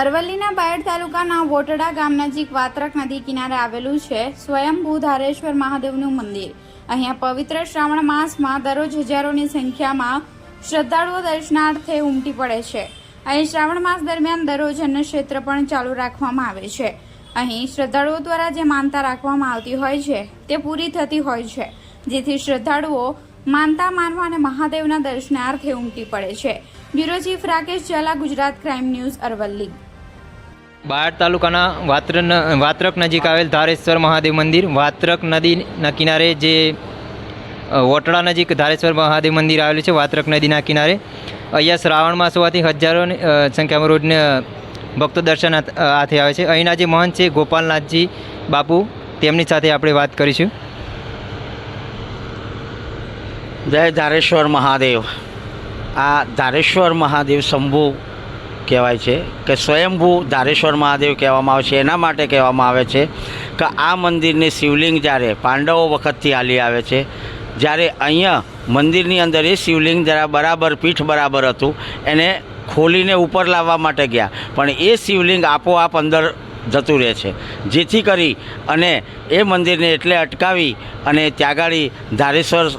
અરવલ્લીના બાયડ તાલુકાના વોટડા ગામ નજીક વાત્રક નદી કિનારે આવેલું છે. સ્વયંભૂ ધારેશ્વર મહાદેવનું મંદિર. અહીંયા પવિત્ર શ્રાવણ માસમાં દરરોજ હજારોની સંખ્યામાં શ્રદ્ધાળુઓ દર્શનાર્થે ઉમટી પડે છે. અહીં શ્રાવણ માસ દરમિયાન દરરોજ ક્ષેત્ર પણ ચાલુ રાખવામાં આવે છે. અહીં શ્રદ્ધાળુઓ દ્વારા જે માનતા રાખવામાં આવતી હોય છે, તે પૂરી થતી હોય છે, જેથી શ્રદ્ધાળુઓ માનતા માનવા અને મહાદેવના દર્શનાર્થે ઉમટી પડે છે. Bureau chief Rakesh Jhala, Gujarat crime news, Aravalli. Bayad તાલુકાના વાત્ર વાત્રક નજીક આવેલ ધારેશ્વર મહાદેવ મંદિર. વાત્રક નદીના કિનારે જે વોટડા નજીક ધારેશ્વર મહાદેવ મંદિર આવેલું છે, વાત્રક નદીના કિનારે. અહીંયા શ્રાવણ માસ હોવાથી હજારોની સંખ્યામાં રોજને ભક્તો દર્શન હાથે આવે છે. અહીંના જે મહંત છે, ગોપાલનાથજી બાપુ, તેમની સાથે આપણે વાત કરીશું. જય ધારેશ્વર મહાદેવ. આ ધારેશ્વર મહાદેવ શંભુ કહેવાય છે કે સ્વયંભૂ ધારેશ્વર મહાદેવ કહેવામાં આવે છે. એના માટે કહેવામાં આવે છે કે આ મંદિરની શિવલિંગ જ્યારે પાંડવો વખતથી હાલી આવે છે, જ્યારે અહીંયા મંદિરની અંદર એ શિવલિંગ જરા બરાબર પીઠ બરાબર હતું, એને ખોલીને ઉપર લાવવા માટે ગયા. પણ એ શિવલિંગ આપોઆપ અંદર જતું રહે છે. જેથી કરી અને એ મંદિરને એટલે અટકાવી અને ત્યાગાળી ધારેશ્વર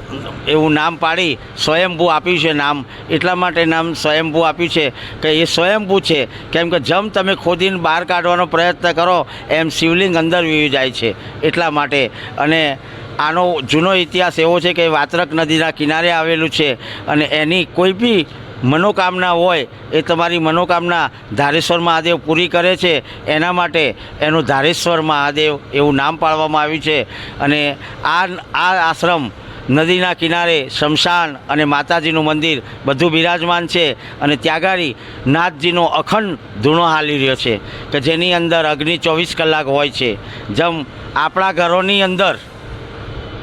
એવું નામ પાડી સ્વયંભૂ આપ્યું છે નામ. એટલા માટે નામ સ્વયંભૂ આપ્યું છે કે એ સ્વયંભૂ છે. કેમ કે જેમ તમે ખોદીને બહાર કાઢવાનો પ્રયત્ન કરો, એમ શિવલિંગ અંદર વીવી જાય છે. એટલા માટે. અને આનો જૂનો ઇતિહાસ એવો છે કે વાત્રક નદીના કિનારે આવેલું છે. અને એની કોઈ બી મનોકામના હોય એ તમારી મનોકામના ધારેશ્વર મહાદેવ પૂરી કરે છે. એના માટે એનું ધારેશ્વર મહાદેવ એવું નામ પાડવામાં આવ્યું છે. અને આ આ આશ્રમ નદીના કિનારે શમશાન અને માતાજીનું મંદિર બધું બિરાજમાન છે અને ત્યાગારી નાથજીનો અખંડ ધૂણો હાલી રહ્યો છે કે જેની અંદર અગ્નિ ચોવીસ કલાક હોય છે. જેમ આપણા ઘરોની અંદર,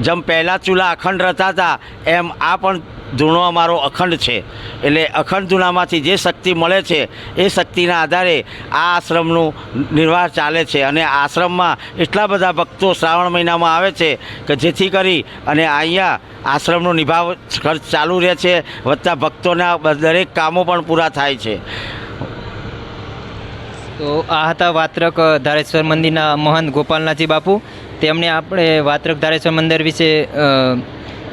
જેમ પહેલાં ચૂલા અખંડ રહેતા હતા એમ આ પણ ધૂણો અમારો અખંડ છે. એટલે અખંડ ધૂણામાંથી જે શક્તિ મળે છે, એ શક્તિના આધારે આ આશ્રમનું નિર્વાહ ચાલે છે. અને આશ્રમમાં એટલા બધા ભક્તો શ્રાવણ મહિનામાં આવે છે કે જેથી કરી અને અહીંયા આશ્રમનો નિભાવ ખર્ચ ચાલુ રહે છે વધતા ભક્તોના દરેક કામો પણ પૂરા થાય છે. તો આ હતા વાત્રક ધારેશ્વર મંદિરના મહંત ગોપાલનાથજી બાપુ. તેમણે આપણે વાત્રક ધારેશ્વર મંદિર વિશે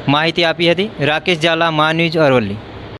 માહિતી આપી હતી. રાકેશ ઝાલા મા ન્યૂઝ અરવલ્લી.